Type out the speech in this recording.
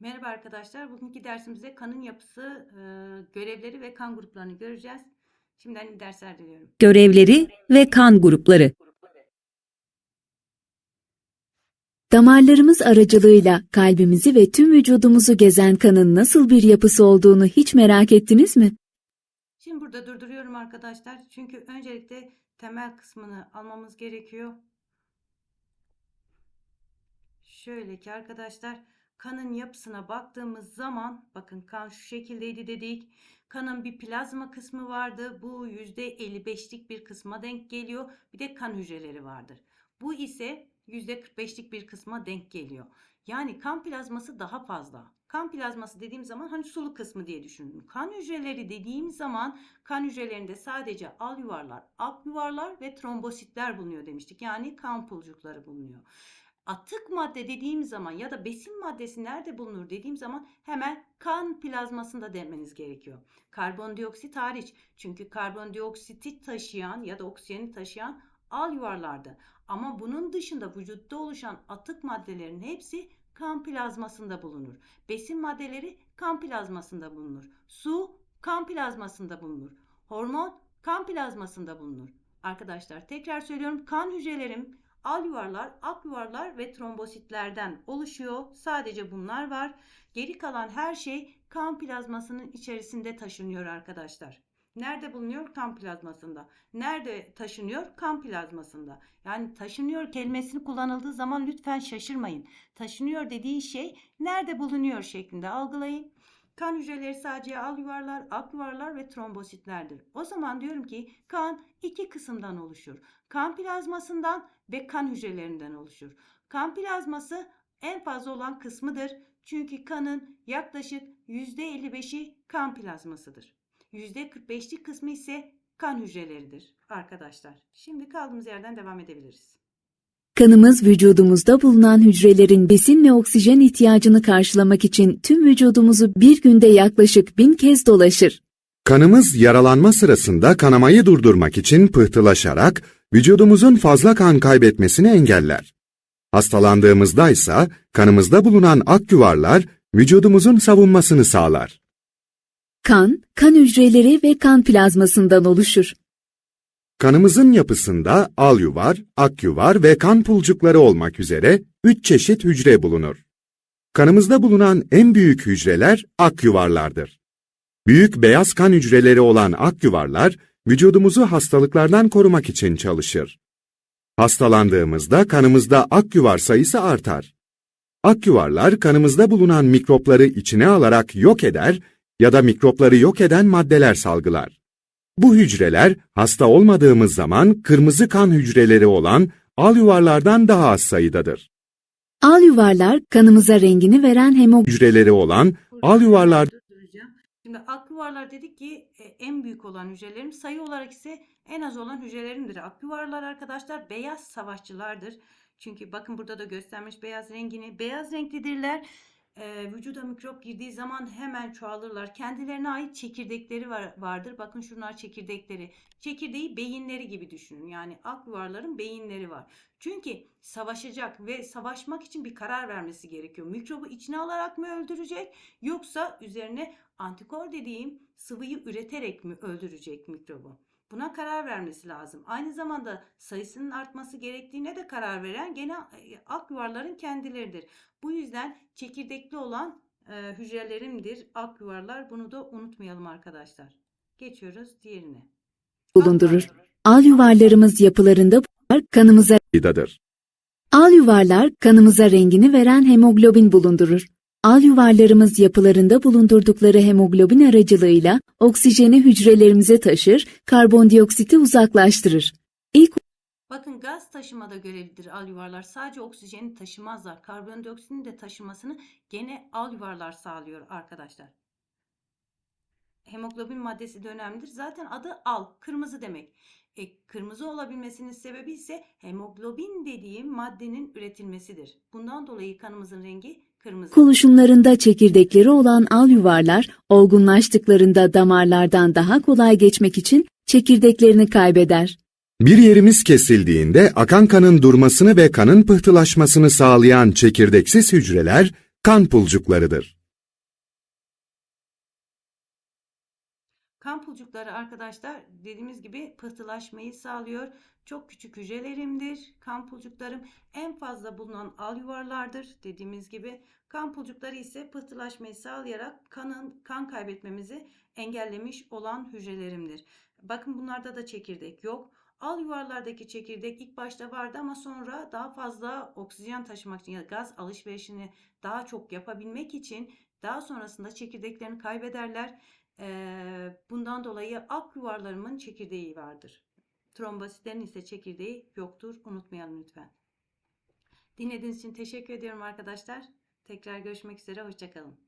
Merhaba arkadaşlar. Bugünkü dersimizde kanın yapısı, e, görevleri ve kan gruplarını göreceğiz. Şimdiden iyi dersler diliyorum. Görevleri ve kan grupları. Damarlarımız aracılığıyla kalbimizi ve tüm vücudumuzu gezen kanın nasıl bir yapısı olduğunu hiç merak ettiniz mi? Şimdi burada durduruyorum arkadaşlar. Çünkü öncelikle temel kısmını almamız gerekiyor. Şöyle ki arkadaşlar kanın yapısına baktığımız zaman bakın kan şu şekildeydi dedik. Kanın bir plazma kısmı vardı. Bu %55'lik bir kısma denk geliyor. Bir de kan hücreleri vardır. Bu ise %45'lik bir kısma denk geliyor. Yani kan plazması daha fazla. Kan plazması dediğim zaman hani sulu kısmı diye düşünün. Kan hücreleri dediğim zaman kan hücrelerinde sadece al yuvarlar, ak yuvarlar ve trombositler bulunuyor demiştik. Yani kan pulcukları bulunuyor. Atık madde dediğim zaman ya da besin maddesi nerede bulunur dediğim zaman hemen kan plazmasında demeniz gerekiyor. Karbondioksit hariç. Çünkü karbondioksiti taşıyan ya da oksijeni taşıyan al yuvarlardı. Ama bunun dışında vücutta oluşan atık maddelerin hepsi kan plazmasında bulunur. Besin maddeleri kan plazmasında bulunur. Su kan plazmasında bulunur. Hormon kan plazmasında bulunur. Arkadaşlar tekrar söylüyorum kan hücrelerim al yuvarlar, ak yuvarlar ve trombositlerden oluşuyor. Sadece bunlar var. Geri kalan her şey kan plazmasının içerisinde taşınıyor arkadaşlar. Nerede bulunuyor? Kan plazmasında. Nerede taşınıyor? Kan plazmasında. Yani taşınıyor kelimesini kullanıldığı zaman lütfen şaşırmayın. Taşınıyor dediği şey nerede bulunuyor şeklinde algılayın. Kan hücreleri sadece al yuvarlar, ak yuvarlar ve trombositlerdir. O zaman diyorum ki kan iki kısımdan oluşur. Kan plazmasından ve kan hücrelerinden oluşur. Kan plazması en fazla olan kısmıdır. Çünkü kanın yaklaşık %55'i kan plazmasıdır. %45'lik kısmı ise kan hücreleridir arkadaşlar. Şimdi kaldığımız yerden devam edebiliriz. Kanımız vücudumuzda bulunan hücrelerin besin ve oksijen ihtiyacını karşılamak için tüm vücudumuzu bir günde yaklaşık bin kez dolaşır. Kanımız yaralanma sırasında kanamayı durdurmak için pıhtılaşarak vücudumuzun fazla kan kaybetmesini engeller. Hastalandığımızda ise kanımızda bulunan ak yuvarlar vücudumuzun savunmasını sağlar. Kan, kan hücreleri ve kan plazmasından oluşur. Kanımızın yapısında al yuvar, ak yuvar ve kan pulcukları olmak üzere üç çeşit hücre bulunur. Kanımızda bulunan en büyük hücreler ak yuvarlardır. Büyük beyaz kan hücreleri olan ak yuvarlar vücudumuzu hastalıklardan korumak için çalışır. Hastalandığımızda kanımızda ak yuvar sayısı artar. Ak yuvarlar kanımızda bulunan mikropları içine alarak yok eder ya da mikropları yok eden maddeler salgılar. Bu hücreler hasta olmadığımız zaman kırmızı kan hücreleri olan al yuvarlardan daha az sayıdadır. Al yuvarlar kanımıza rengini veren hemoglobin Hücreleri olan al yuvarlar Durduracağım. Şimdi ak yuvarlar dedik ki e, en büyük olan hücrelerim sayı olarak ise en az olan hücrelerimdir. Ak yuvarlar arkadaşlar beyaz savaşçılardır. Çünkü bakın burada da göstermiş beyaz rengini. Beyaz renklidirler. E, vücuda mikrop girdiği zaman hemen çoğalırlar. Kendilerine ait çekirdekleri var, vardır. Bakın şunlar çekirdekleri. Çekirdeği beyinleri gibi düşünün. Yani ak yuvarların beyinleri var. Çünkü savaşacak ve savaşmak için bir karar vermesi gerekiyor. Mikrobu içine alarak mı öldürecek yoksa üzerine antikor dediğim sıvıyı üreterek mi öldürecek mikrobu? Buna karar vermesi lazım. Aynı zamanda sayısının artması gerektiğine de karar veren gene e, ak yuvarların kendileridir. Bu yüzden çekirdekli olan e, hücrelerimdir ak yuvarlar. Bunu da unutmayalım arkadaşlar. Geçiyoruz diğerine. bulundurur. Al yuvarlarımız yapılarında kanımıza sayıdadır. Al yuvarlar kanımıza rengini veren hemoglobin bulundurur. Al yuvarlarımız yapılarında bulundurdukları hemoglobin aracılığıyla oksijeni hücrelerimize taşır, karbondioksiti uzaklaştırır. İlk Bakın gaz taşımada görevlidir al yuvarlar. Sadece oksijeni taşımazlar. Karbondioksitin de taşımasını gene al yuvarlar sağlıyor arkadaşlar. Hemoglobin maddesi de önemlidir. Zaten adı al, kırmızı demek. E, kırmızı olabilmesinin sebebi ise hemoglobin dediğim maddenin üretilmesidir. Bundan dolayı kanımızın rengi kırmızı. oluşumlarında çekirdekleri olan al yuvarlar, olgunlaştıklarında damarlardan daha kolay geçmek için çekirdeklerini kaybeder. Bir yerimiz kesildiğinde akan kanın durmasını ve kanın pıhtılaşmasını sağlayan çekirdeksiz hücreler kan pulcuklarıdır. Kan pulcukları arkadaşlar dediğimiz gibi pıhtılaşmayı sağlıyor. Çok küçük hücrelerimdir. Kan pulcuklarım en fazla bulunan al yuvarlardır dediğimiz gibi. Kan pulcukları ise pıhtılaşmayı sağlayarak kanın kan kaybetmemizi engellemiş olan hücrelerimdir. Bakın bunlarda da çekirdek yok. Al yuvarlardaki çekirdek ilk başta vardı ama sonra daha fazla oksijen taşımak için ya da gaz alışverişini daha çok yapabilmek için daha sonrasında çekirdeklerini kaybederler. Bundan dolayı ak yuvarlarımın çekirdeği vardır. Trombositlerin ise çekirdeği yoktur. Unutmayalım lütfen. Dinlediğiniz için teşekkür ediyorum arkadaşlar. Tekrar görüşmek üzere. Hoşçakalın.